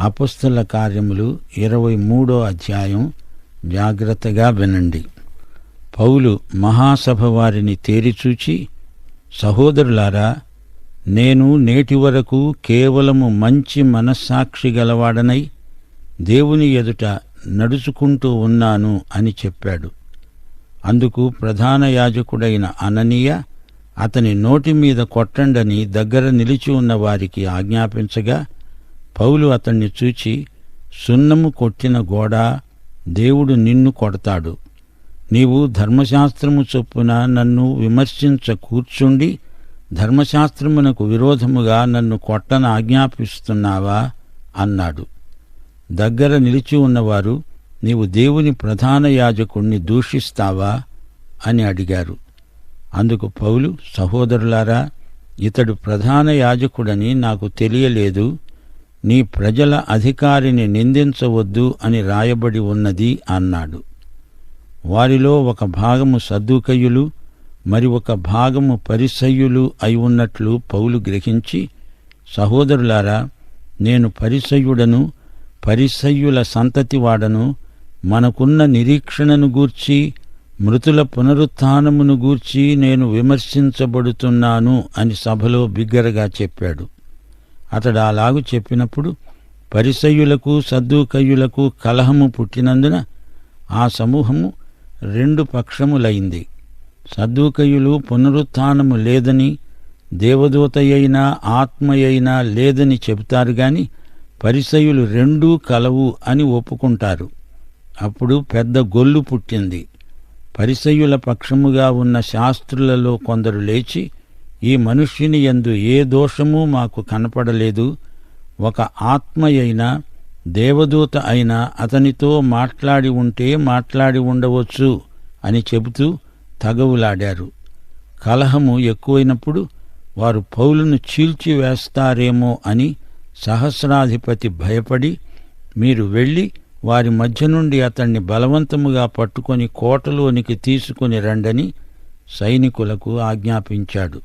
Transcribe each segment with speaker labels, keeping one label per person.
Speaker 1: అపస్తుల కార్యములు ఇరవై మూడో అధ్యాయం జాగ్రత్తగా వినండి. పౌలు మహాసభ వారిని తేరిచూచి సహోదరులారా నేను నేటి వరకు కేవలము మంచి మనస్సాక్షి గలవాడనై దేవుని ఎదుట నడుచుకుంటూ ఉన్నాను అని చెప్పాడు. అందుకు ప్రధాన యాజకుడైన అననీయ అతని నోటి మీద కొట్టండని దగ్గర నిలిచి ఉన్న వారికి ఆజ్ఞాపించగా పౌలు అతన్ని చూచి సున్నము కొట్టిన గోడ దేవుడు నిన్ను కొడతాడు. నీవు ధర్మశాస్త్రము చొప్పున నన్ను విమర్శించ కూర్చుండి ధర్మశాస్త్రమునకు విరోధముగా నన్ను కొట్టన ఆజ్ఞాపిస్తున్నావా? అన్నాడు. దగ్గర నిలిచి ఉన్నవారు నీవు దేవుని ప్రధాన యాజకుణ్ణి దూషిస్తావా? అని అడిగారు. అందుకు పౌలు సహోదరులారా ఇతడు ప్రధాన యాజకుడని నాకు తెలియలేదు. నీ ప్రజల అధికారిని నిందించవద్దు అని రాయబడి ఉన్నది అన్నాడు. వారిలో ఒక భాగము సద్దుకయ్యులు మరి ఒక భాగము పరిసయ్యులు అయి ఉన్నట్లు పౌలు గ్రహించి సహోదరులారా నేను పరిసయ్యుడను పరిసయ్యుల సంతతివాడను మనకున్న నిరీక్షణను గూర్చి మృతుల పునరుత్నమును గూర్చి నేను విమర్శించబడుతున్నాను అని సభలో బిగ్గరగా చెప్పాడు. అతడు అలాగు చెప్పినప్పుడు పరిసయ్యులకు సద్దుకయ్యులకు కలహము పుట్టినందున ఆ సమూహము రెండు పక్షములైంది. సద్దుకయ్యులు పునరుత్థానము లేదని దేవదూతయైనా ఆత్మయైనా లేదని చెబుతారు గాని పరిసయులు రెండూ కలవు అని ఒప్పుకుంటారు. అప్పుడు పెద్ద గొల్లు పుట్టింది. పరిసయుల పక్షముగా ఉన్న శాస్త్రులలో కొందరు లేచి ఈ మనుష్యుని ఎందు ఏ దోషమూ మాకు కనపడలేదు. ఒక ఆత్మయైనా దేవదూత అయినా అతనితో మాట్లాడి ఉంటే మాట్లాడి ఉండవచ్చు అని చెబుతూ తగవులాడారు. కలహము ఎక్కువైనప్పుడు వారు పౌలును చీల్చివేస్తారేమో అని సహస్రాధిపతి భయపడి మీరు వెళ్ళి వారి మధ్య నుండి అతన్ని బలవంతముగా పట్టుకొని కోటలోనికి తీసుకుని రండని సైనికులకు ఆజ్ఞాపించాడు.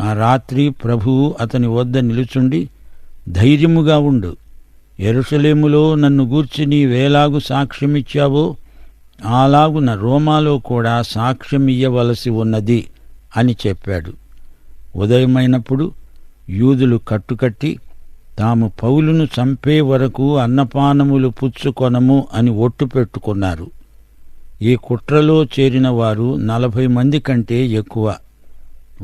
Speaker 1: ఆ రాత్రి ప్రభువు అతని వద్ద నిలుచుండి ధైర్యముగా ఉండు. ఎరుషలేములో నన్ను గూర్చి నీవేలాగు సాక్ష్యమిచ్చావో అలాగున రోమాలో కూడా సాక్ష్యమియ్యవలసి ఉన్నది అని చెప్పాడు. ఉదయమైనప్పుడు యూదులు కట్టుకట్టి తాము పౌలును చంపే వరకు అన్నపానములు పుచ్చుకొనము అని ఒట్టు పెట్టుకున్నారు. ఈ కుట్రలో చేరిన వారు నలభై మంది కంటే ఎక్కువ.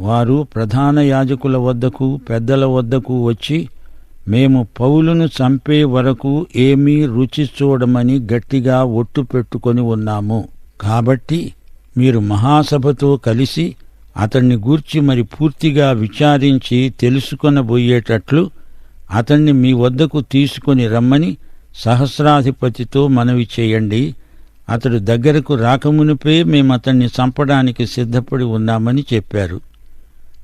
Speaker 1: వారు ప్రధాన యాజకుల వద్దకు పెద్దల వద్దకు వచ్చి మేము పౌలును చంపే వరకు ఏమీ రుచి చూడమని గట్టిగా ఒట్టు పెట్టుకొని ఉన్నాము. కాబట్టి మీరు మహాసభతో కలిసి అతన్ని గూర్చి మరి పూర్తిగా విచారించి తెలుసుకొనబోయేటట్లు అతన్ని మీ వద్దకు తీసుకొని రమ్మని సహస్రాధిపతితో మనవి చేయండి. అతడు దగ్గరకు రాకమునిపే మేము అతన్ని చంపడానికి సిద్ధపడి ఉన్నామని చెప్పారు.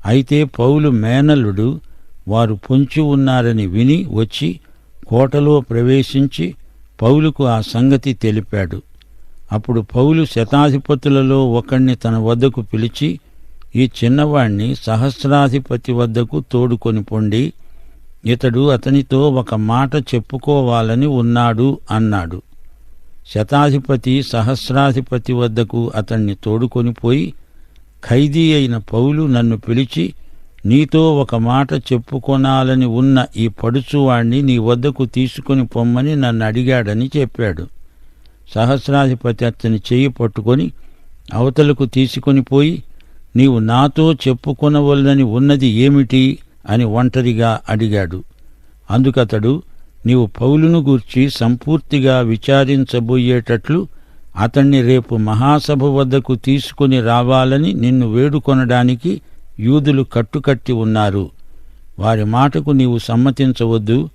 Speaker 1: అయితే పౌలు మేనలుడు వారు పొంచి ఉన్నారని విని వచ్చి కోటలో ప్రవేశించి పౌలుకు ఆ సంగతి తెలిపాడు. అప్పుడు పౌలు శతాధిపతులలో ఒకణ్ణి తన వద్దకు పిలిచి ఈ చిన్నవాణ్ణి సహస్రాధిపతి వద్దకు తోడుకొని పొండి ఇతడు అతనితో ఒక మాట చెప్పుకోవాలని ఉన్నాడు అన్నాడు. శతాధిపతి సహస్రాధిపతి వద్దకు అతన్ని తోడుకొని పోయి ఖైదీ అయిన పౌలు నన్ను పిలిచి నీతో ఒక మాట చెప్పుకొనాలని ఉన్న ఈ పడుచువాణ్ణి నీ వద్దకు తీసుకుని పొమ్మని నన్ను అడిగాడని చెప్పాడు. సహస్రాధిపతి అతని చేయి పట్టుకొని అవతలకు తీసుకొని పోయి నీవు నాతో చెప్పుకొనవలనని ఉన్నది ఏమిటి అని ఒంటరిగా అడిగాడు. అందుకతడు నీవు పౌలును గూర్చి సంపూర్తిగా విచారించబోయేటట్లు అతణ్ణి రేపు మహాసభ వద్దకు తీసుకుని రావాలని నిన్ను వేడుకొనడానికి యూదులు కట్టుకట్టి ఉన్నారు. వారి మాటకు నీవు సమ్మతించవద్దు.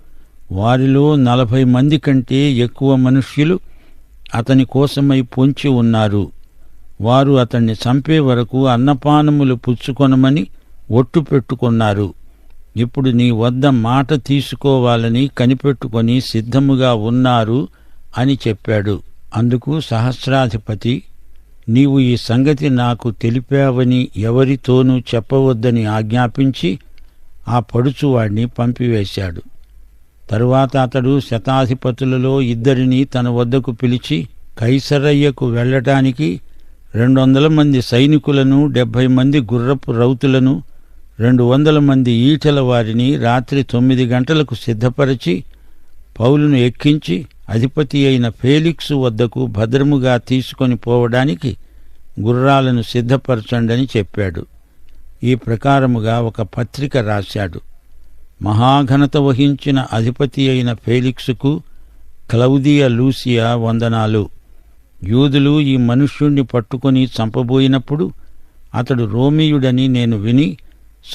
Speaker 1: వారిలో నలభై మంది కంటే ఎక్కువ మనుష్యులు అతని కోసమై పొంచి ఉన్నారు. వారు అతన్ని చంపే వరకు అన్నపానములు పుచ్చుకొనమని ఒట్టు పెట్టుకున్నారు. ఇప్పుడు నీ వద్ద మాట తీసుకోవాలని కనిపెట్టుకొని సిద్ధముగా ఉన్నారు అని చెప్పాడు. అందుకు సహస్రాధిపతి నీవు ఈ సంగతి నాకు తెలిపావని ఎవరితోనూ చెప్పవద్దని ఆజ్ఞాపించి ఆ పడుచువాడిని పంపివేశాడు. తరువాత అతడు శతాధిపతులలో ఇద్దరిని తన వద్దకు పిలిచి కైసరయ్యకు వెళ్ళటానికి రెండు వందల మంది సైనికులను డెబ్భై మంది గుర్రపు రౌతులను రెండు వందల మంది ఈటల వారిని రాత్రి తొమ్మిది గంటలకు సిద్ధపరిచి పౌలును ఎక్కించి అధిపతి అయిన ఫేలిక్సు వద్దకు భద్రముగా తీసుకొని పోవడానికి గుర్రాలను సిద్ధపరచండని చెప్పాడు. ఈ ప్రకారముగా ఒక పత్రిక రాశాడు. మహాఘనత వహించిన అధిపతి అయిన ఫేలిక్సుకు క్లౌదియ లూసియా వందనాలు. యూదులు ఈ మనుష్యుణ్ణి పట్టుకొని చంపబోయినప్పుడు అతడు రోమియుడని నేను విని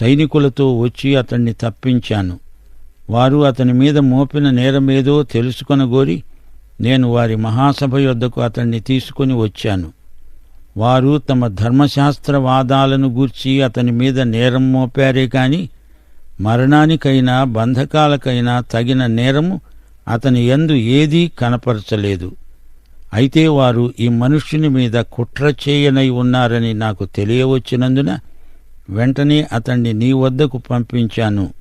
Speaker 1: సైనికులతో వచ్చి అతణ్ణి తప్పించాను. వారు అతని మీద మోపిన నేరమేదో తెలుసుకొనగోరి నేను వారి మహాసభ యొద్దకు అతన్ని తీసుకొని వచ్చాను. వారు తమ ధర్మశాస్త్ర వాదాలను గూర్చి అతని మీద నేరం మోపారే కాని మరణానికైనా బంధకాలకైనా తగిన నేరము అతని ఎందు ఏదీ కనపరచలేదు. అయితే వారు ఈ మనుష్యుని మీద కుట్ర చేయనై ఉన్నారని నాకు తెలియవచ్చినందున వెంటనే అతన్ని నీ వద్దకు పంపించాను.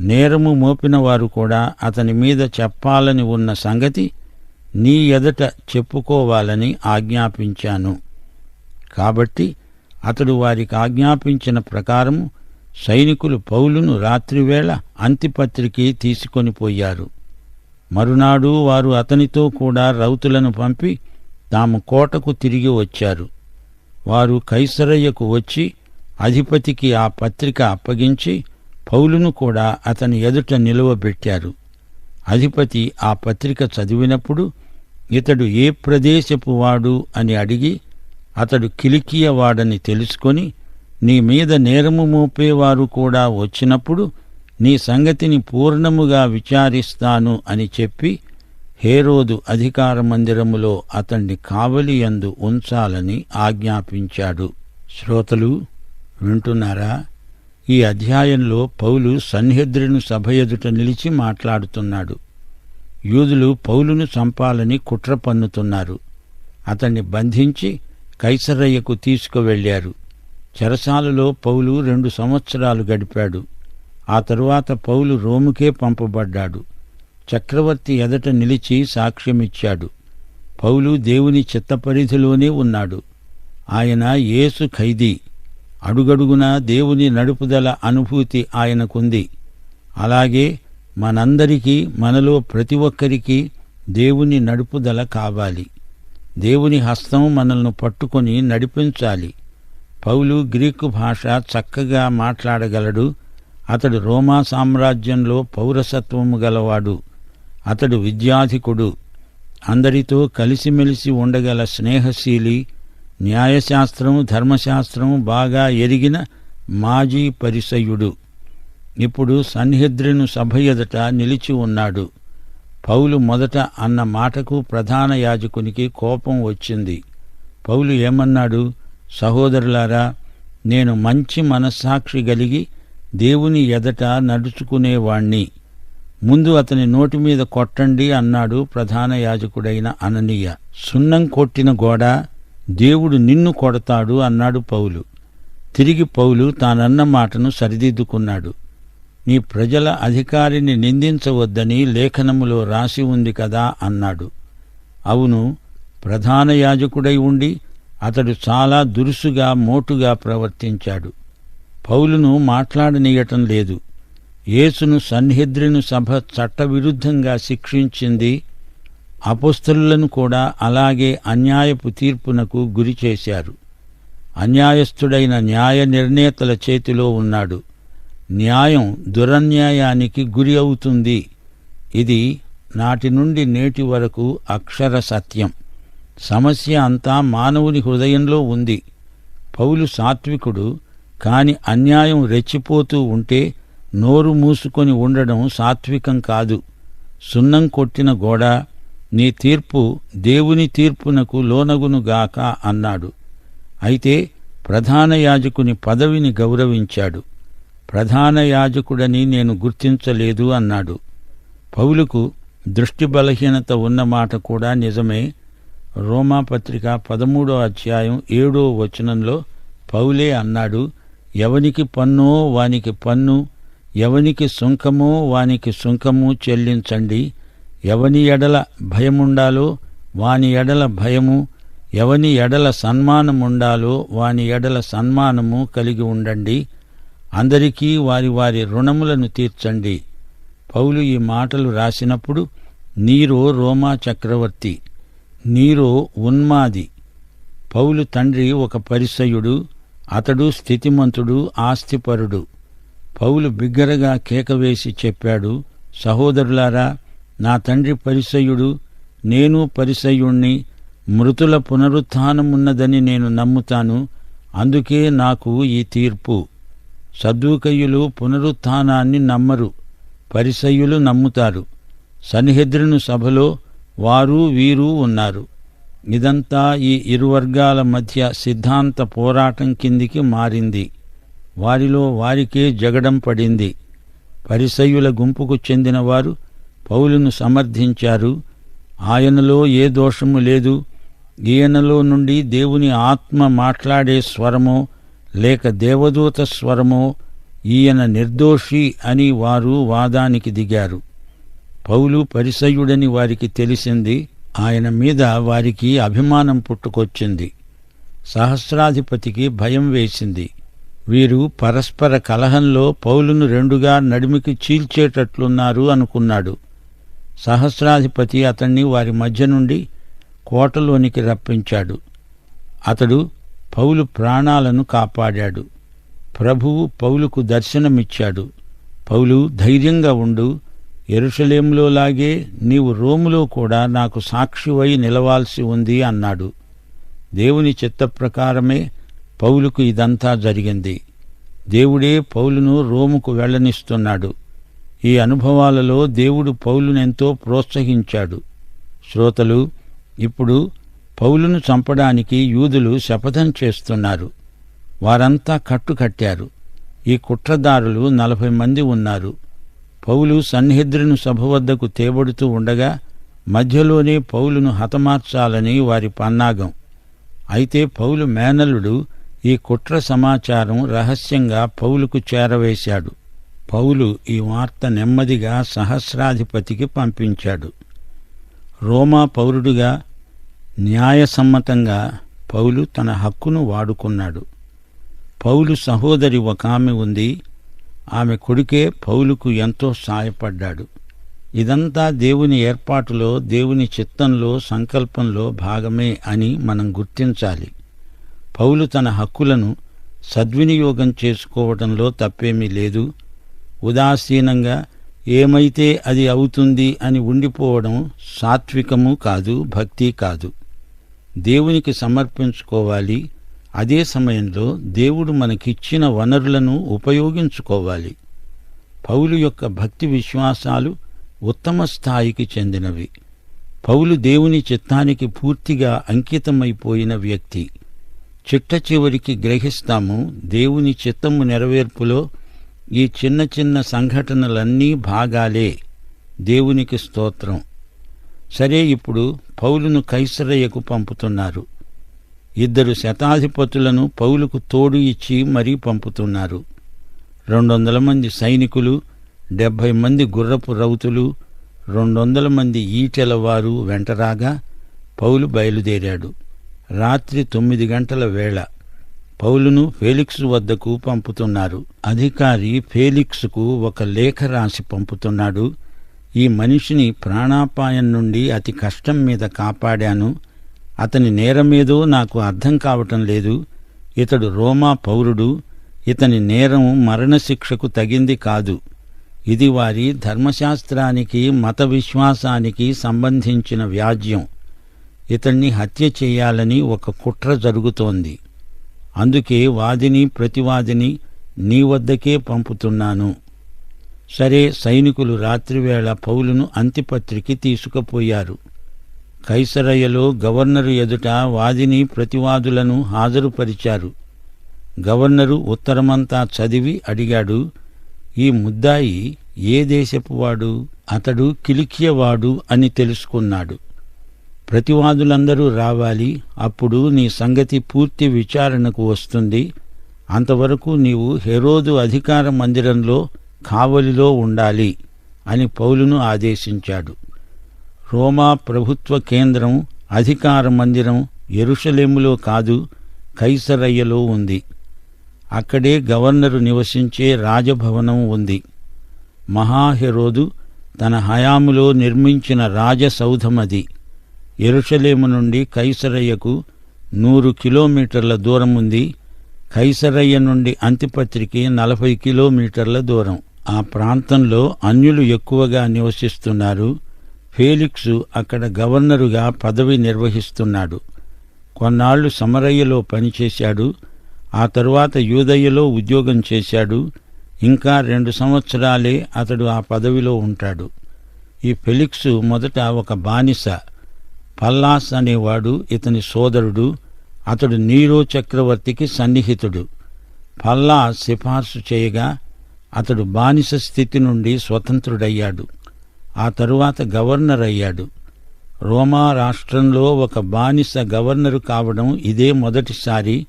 Speaker 1: నేరము మోపిన వారు కూడా అతని మీద చెప్పాలని ఉన్న సంగతి నీ ఎదట చెప్పుకోవాలని ఆజ్ఞాపించాను. కాబట్టి అతడు వారికి ఆజ్ఞాపించిన ప్రకారము సైనికులు పౌలును రాత్రివేళ అంతిపత్రికి తీసుకొని పోయారు. మరునాడు వారు అతనితో కూడా రౌతులను పంపి తాము కోటకు తిరిగి వచ్చారు. వారు కైసరయ్యకు వచ్చి అధిపతికి ఆ పత్రిక అప్పగించి పౌలును కూడా అతని ఎదుట నిలువబెట్టారు. అధిపతి ఆ పత్రిక చదివినప్పుడు ఇతడు ఏ ప్రదేశపు వాడు? అని అడిగి అతడు కిలికియ వాడని తెలుసుకొని నీ మీద నేరము మోపేవారు కూడా వచ్చినప్పుడు నీ సంగతిని పూర్ణముగా విచారిస్తాను అని చెప్పి హేరోదు అధికార మందిరములో అతన్ని కావలియందు ఉంచాలని ఆజ్ఞాపించాడు. శ్రోతలు వింటున్నారా? ఈ అధ్యాయంలో పౌలు సన్హెద్రిను సభ ఎదుట నిలిచి మాట్లాడుతున్నాడు. యూదులు పౌలును చంపాలని కుట్ర పన్నుతున్నారు. అతన్ని బంధించి కైసరయ్యకు తీసుకువెళ్ళారు చెరసాలలో పౌలు రెండు సంవత్సరాలు గడిపాడు. ఆ తరువాత పౌలు రోముకే పంపబడ్డాడు. చక్రవర్తి ఎదట నిలిచి సాక్ష్యమిచ్చాడు. పౌలు దేవుని చిత్తపరిధిలోనే ఉన్నాడు. ఆయన యేసు ఖైదీ. అడుగడుగునా దేవుని నడుపుదల అనుభూతి ఆయనకుంది. అలాగే మనందరికీ మనలో ప్రతి ఒక్కరికి దేవుని నడుపుదల కావాలి. దేవుని హస్తం మనల్ని పట్టుకొని నడిపించాలి. పౌలు గ్రీకు భాష చక్కగా మాట్లాడగలడు. అతడు రోమా సామ్రాజ్యంలో పౌరసత్వము గలవాడు. అతడు విద్యాధికుడు. అందరితో కలిసిమెలిసి ఉండగల స్నేహశీలి న్యాయశాస్త్రం ధర్మశాస్త్రం బాగా ఎరిగిన మాజీ పరిసయుడు. ఇప్పుడు సన్హిద్రిను సభ ఎదుట నిలిచి ఉన్నాడు. పౌలు మొదట అన్న మాటకు ప్రధాన యాజకునికి కోపం వచ్చింది. పౌలు ఏమన్నాడు? సహోదరులారా నేను మంచి మనస్సాక్షి కలిగి దేవుని ఎదట నడుచుకునేవాణ్ణి. ముందు అతని నోటి మీద కొట్టండి అన్నాడు ప్రధాన యాజకుడైన అననీయ. సున్నం కొట్టిన గోడ దేవుడు నిన్ను కొడతాడు అన్నాడు పౌలు. తిరిగి పౌలు తానన్న మాటను సరిదిద్దుకున్నాడు. నీ ప్రజల అధికారిని నిందించవద్దని లేఖనములో రాసి ఉంది కదా అన్నాడు. అవును ప్రధాన యాజకుడై ఉండి అతడు చాలా దురుసుగా మోటుగా ప్రవర్తించాడు. పౌలును మాట్లాడనీయటం లేదు. యేసును సన్హెద్రిను సభ చట్టవిరుద్ధంగా శిక్షించింది అపుస్తలులను కూడా అలాగే అన్యాయపు తీర్పునకు గురి చేశారు. అన్యాయస్థుడైన న్యాయ నిర్ణేతల చేతిలో ఉన్నాడు. న్యాయం దురన్యాయానికి గురి అవుతుంది. ఇది నాటి నుండి నేటి వరకు అక్షర సత్యం. సమస్య అంతా మానవుని హృదయంలో ఉంది. పౌలు సాత్వికుడు కాని అన్యాయం రెచ్చిపోతూ ఉంటే నోరు మూసుకొని ఉండడం సాత్వికం కాదు. సున్నం కొట్టిన గోడ నీ తీర్పు దేవుని తీర్పునకు లోనగునుగాక అన్నాడు. అయితే ప్రధాన యాజకుని పదవిని గౌరవించాడు. ప్రధాన యాజకుడని నేను గుర్తించలేదు అన్నాడు. పౌలుకు దృష్టి బలహీనత ఉన్నమాట కూడా నిజమే. రోమాపత్రిక పదమూడో అధ్యాయం ఏడో వచనంలో పౌలే అన్నాడు ఎవనికి పన్నో వానికి పన్ను ఎవనికి సుంకమో వానికి సుంకము చెల్లించండి. ఎవని ఎడల భయముండాలో వాని ఎడల భయము ఎవని ఎడల సన్మానముండాలో వాని ఎడల సన్మానము కలిగి ఉండండి. అందరికీ వారి వారి రుణములను తీర్చండి. పౌలు ఈ మాటలు రాసినప్పుడు నీరో రోమా చక్రవర్తి నీరో ఉన్మాది పౌలు తండ్రి ఒక పరిసయుడు అతడు స్థితిమంతుడు ఆస్తిపరుడు. పౌలు బిగ్గరగా కేకవేసి చెప్పాడు సహోదరులారా నా తండ్రి పరిసయుడు నేను పరిసయుణ్ణి మృతుల పునరుత్నమున్నదని నేను నమ్ముతాను అందుకే నాకు ఈ తీర్పు. సద్దూకయ్యులు పునరుత్థానాన్ని నమ్మరు పరిసయులు నమ్ముతారు. సన్హెద్రిను సభలో వారు వీరు ఉన్నారు. ఇదంతా ఈ ఇరువర్గాల మధ్య సిద్ధాంత పోరాటం కిందికి మారింది. వారిలో వారికే జగడం పడింది. పరిసయ్యుల గుంపుకు చెందినవారు పౌలును సమర్థించారు. ఆయనలో ఏ దోషము లేదు. ఈయనలో నుండి దేవుని ఆత్మ మాట్లాడే స్వరమో లేక దేవదూత స్వరమో ఈయన నిర్దోషి అని వారు వాదానికి దిగారు. పౌలు పరిసయుడని వారికి తెలిసింది. ఆయన మీద వారికి అభిమానం పుట్టుకొచ్చింది. సహస్రాధిపతికి భయం వేసింది. వీరు పరస్పర కలహంలో పౌలును రెండుగా నడిమికి చీల్చేటట్లున్నారు అనుకున్నాడు. సహస్రాధిపతి అతన్ని వారి మధ్య నుండి కోటలోనికి రప్పించాడు. అతడు పౌలు ప్రాణాలను కాపాడాడు. ప్రభువు పౌలుకు దర్శనమిచ్చాడు. పౌలు ధైర్యంగా ఉండు ఎరుషలేంలో లాగే నీవు రోములో కూడా నాకు సాక్షివై నిలవాల్సి ఉంది అన్నాడు. దేవుని చిత్త ప్రకారమే పౌలుకు ఇదంతా జరిగింది. దేవుడే పౌలును రోముకు వెళ్ళనిస్తున్నాడు. ఈ అనుభవాలలో దేవుడు పౌలునెంతో ప్రోత్సహించాడు. శ్రోతలు ఇప్పుడు పౌలును చంపడానికి యూదులు శపథం చేస్తున్నారు. వారంతా కట్టుకట్టారు ఈ కుట్రదారులు నలభై మంది ఉన్నారు. పౌలు సన్నిహిద్రును సభ వద్దకు తేబడుతూ ఉండగా మధ్యలోనే పౌలును హతమార్చాలని వారి పన్నాగం. అయితే పౌలు మేనల్లుడు ఈ కుట్ర సమాచారం రహస్యంగా పౌలుకు చేరవేశాడు. పౌలు ఈ వార్త నెమ్మదిగా సహస్రాధిపతికి పంపించాడు. రోమా పౌరుడుగా న్యాయసమ్మతంగా పౌలు తన హక్కును వాడుకున్నాడు. పౌలు సహోదరి ఒక ఆమె ఉంది. ఆమె కొడుకే పౌలుకు ఎంతో సాయపడ్డాడు. ఇదంతా దేవుని ఏర్పాటులో దేవుని చిత్తంలో సంకల్పంలో భాగమే అని మనం గుర్తించాలి. పౌలు తన హక్కులను సద్వినియోగం చేసుకోవడంలో తప్పేమీ లేదు. ఉదాసీనంగా ఏమైతే అది అవుతుంది అని ఉండిపోవడం సాత్వికము కాదు భక్తి కాదు. దేవునికి సమర్పించుకోవాలి. అదే సమయంలో దేవుడు మనకిచ్చిన వనరులను ఉపయోగించుకోవాలి. పౌలు యొక్క భక్తి విశ్వాసాలు ఉత్తమ స్థాయికి చెందినవి. పౌలు దేవుని చిత్తానికి పూర్తిగా అంకితమైపోయిన వ్యక్తి. చిట్ట చివరికి గ్రహిస్తాము దేవుని చిత్తము నెరవేర్పులో ఈ చిన్న చిన్న సంఘటనలన్నీ భాగాలే. దేవునికి స్తోత్రం. సరే ఇప్పుడు పౌలును కైసరయ్యకు పంపుతున్నారు. ఇద్దరు శతాధిపతులను పౌలుకు తోడు ఇచ్చి మరీ పంపుతున్నారు. రెండు వందల మంది సైనికులు డెబ్భై మంది గుర్రపు రౌతులు రెండు వందల మంది ఈటెల వారు వెంటరాగా పౌలు బయలుదేరాడు. రాత్రి తొమ్మిది గంటల వేళ. పౌలును ఫేలిక్స్ వద్దకు పంపుతున్నారు అధికారి ఫేలిక్స్కు ఒక లేఖ రాసి పంపుతున్నాడు. ఈ మనిషిని ప్రాణాపాయం నుండి అతి కష్టం మీద కాపాడాను. అతని నేరమేదో నాకు అర్థం కావటం లేదు. ఇతడు రోమా పౌరుడు. ఇతని నేరం మరణశిక్షకు తగింది కాదు. ఇది వారి ధర్మశాస్త్రానికి మత విశ్వాసానికి సంబంధించిన వ్యాజ్యం. ఇతన్ని హత్య చేయాలని ఒక కుట్ర జరుగుతోంది. అందుకే వాదిని ప్రతివాదిని నీ వద్దకే పంపుతున్నాను. సరే సైనికులు రాత్రివేళ పౌలును అంతిపత్రికి తీసుకుపోయారు. కైసరయ్యలో గవర్నరు ఎదుట వాదిని ప్రతివాదులను హాజరుపరిచారు. గవర్నరు ఉత్తరమంతా చదివి అడిగాడు ఈ ముద్దాయి ఏ దేశపువాడు అతడు కిలికియవాడు అని తెలుసుకున్నాడు. ప్రతివాదులందరూ రావాలి అప్పుడు నీ సంగతి పూర్తి విచారణకు వస్తుంది. అంతవరకు నీవు హెరోదు అధికార మందిరంలో కావలిలో ఉండాలి అని పౌలును ఆదేశించాడు. రోమా ప్రభుత్వ కేంద్రం అధికార మందిరం ఎరుషలేములో కాదు కైసరయ్యలో ఉంది. అక్కడే గవర్నరు నివసించే రాజభవనం ఉంది. మహాహెరోదు తన హయాములో నిర్మించిన రాజసౌధమది. ఎరుషలేము నుండి కైసరయ్యకు నూరు కిలోమీటర్ల దూరం ఉంది. కైసరయ్య నుండి అంతిపత్రికి నలభై కిలోమీటర్ల దూరం. ఆ ప్రాంతంలో అన్యులు ఎక్కువగా నివసిస్తున్నారు. ఫేలిక్సు అక్కడ గవర్నరుగా పదవి నిర్వహిస్తున్నాడు. కొన్నాళ్ళు సమరయ్యలో పనిచేశాడు. ఆ తరువాత యూదయ్యలో ఉద్యోగం చేశాడు. ఇంకా రెండు సంవత్సరాలే అతడు ఆ పదవిలో ఉంటాడు. ఈ ఫెలిక్సు మొదట ఒక బానిస పల్లాస్ అనేవాడు ఇతని సోదరుడు అతడు నీరో చక్రవర్తికి సన్నిహితుడు. పల్లా సిఫార్సు చేయగా అతడు బానిస స్థితి నుండి స్వతంత్రుడయ్యాడు. ఆ తరువాత గవర్నర్ అయ్యాడు రోమా రాష్ట్రంలో ఒక బానిస గవర్నరు కావడం ఇదే మొదటిసారి.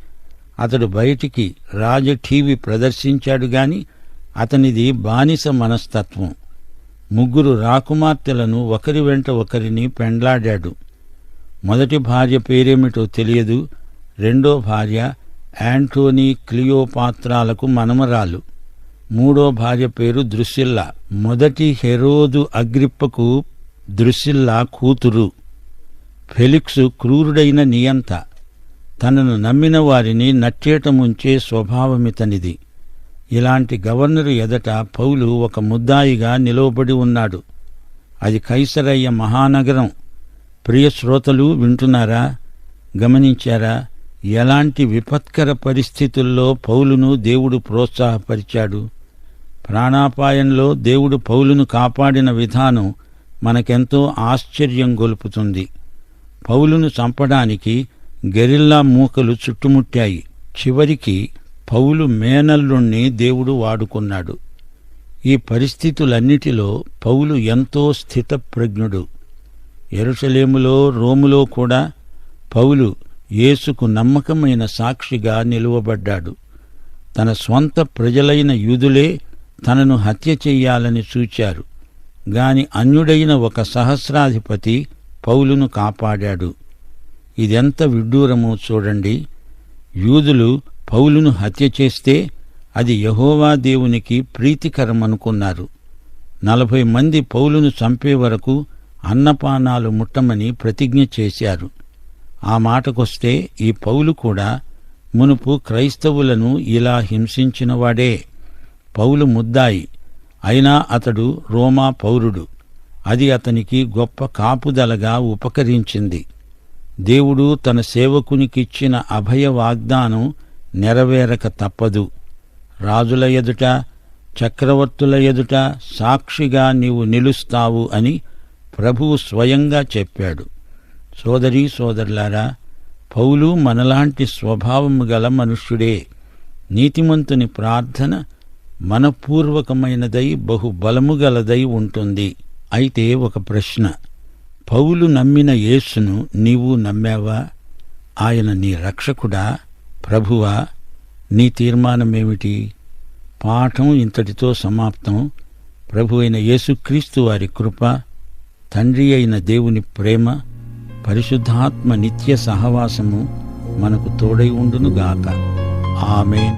Speaker 1: అతడు బయటికి రాజఠీవి ప్రదర్శించాడు గాని అతనిది బానిస మనస్తత్వం. ముగ్గురు రాకుమార్తెలను ఒకరి వెంట ఒకరిని పెండ్లాడాడు. మొదటి భార్య పేరేమిటో తెలియదు. రెండో భార్య యాంటోనీ క్లియోపాత్రాలకు మనమరాలు. మూడో భార్య పేరు దృశ్యిల్లా మొదటి హెరోదు అగ్రిప్పకు దృశ్యిల్లా కూతురు. ఫెలిక్సు క్రూరుడైన నియంత. తనను నమ్మిన వారిని నట్టేటముంచే స్వభావమితనిది. ఇలాంటి గవర్నరు ఎదట పౌలు ఒక ముద్దాయిగా నిలవబడి ఉన్నాడు. అది కైసరయ్య మహానగరం. ప్రియ శ్రోతలు వింటున్నారా? గమనించారా? ఎలాంటి విపత్కర పరిస్థితుల్లో పౌలును దేవుడు ప్రోత్సాహపరిచాడు? ప్రాణాపాయంలో దేవుడు పౌలును కాపాడిన విధానం మనకెంతో ఆశ్చర్యం గొలుపుతుంది. పౌలును చంపడానికి గెరిల్లా మూకలు చుట్టుముట్టాయి. చివరికి పౌలు మేనల్లుణ్ణి దేవుడు వాడుకున్నాడు. ఈ పరిస్థితులన్నిటిలో పౌలు ఎంతో స్థితప్రజ్ఞుడు. ఎరుసలేములో రోములో కూడా పౌలు యేసుకు నమ్మకమైన సాక్షిగా నిలువబడ్డాడు. తన స్వంత ప్రజలైన యూదులే తనను హత్య చెయ్యాలని చూచారు. గాని అన్యుడైన ఒక సహస్రాధిపతి పౌలును కాపాడాడు. ఇదెంత విడ్డూరమో చూడండి. యూదులు పౌలును హత్య చేస్తే అది యహోవా దేవునికి ప్రీతికరమనుకున్నారు. నలభై మంది పౌలును చంపే వరకు అన్నపానాలు ముట్టమని ప్రతిజ్ఞ చేశారు. ఆ మాటకొస్తే ఈ పౌలు కూడా మునుపు క్రైస్తవులను ఇలా హింసించినవాడే. పౌలు ముద్దాయి అయినా అతడు రోమా పౌరుడు. అది అతనికి గొప్ప కాపుదలగా ఉపకరించింది. దేవుడు తన సేవకునికిచ్చిన అభయ వాగ్దానం నెరవేరక తప్పదు. రాజుల ఎదుట చక్రవర్తుల ఎదుట సాక్షిగా నీవు నిలుస్తావు అని ప్రభువు స్వయంగా చెప్పాడు. సోదరీ సోదరులారా పౌలు మనలాంటి స్వభావము గల మనుష్యుడే నీతిమంతుని ప్రార్థన మనపూర్వకమైనదై బహు బలము గలదై ఉంటుంది. అయితే ఒక ప్రశ్న పౌలు నమ్మిన యేసును నీవు నమ్మావా? ఆయన నీ రక్షకుడా? ప్రభువా నీ తీర్మానమేమిటి? పాఠం ఇంతటితో సమాప్తం. ప్రభు అయిన యేసుక్రీస్తు వారి కృప తండ్రి అయిన దేవుని ప్రేమ పరిశుద్ధాత్మ నిత్య సహవాసము మనకు తోడై ఉండునుగాక. ఆమె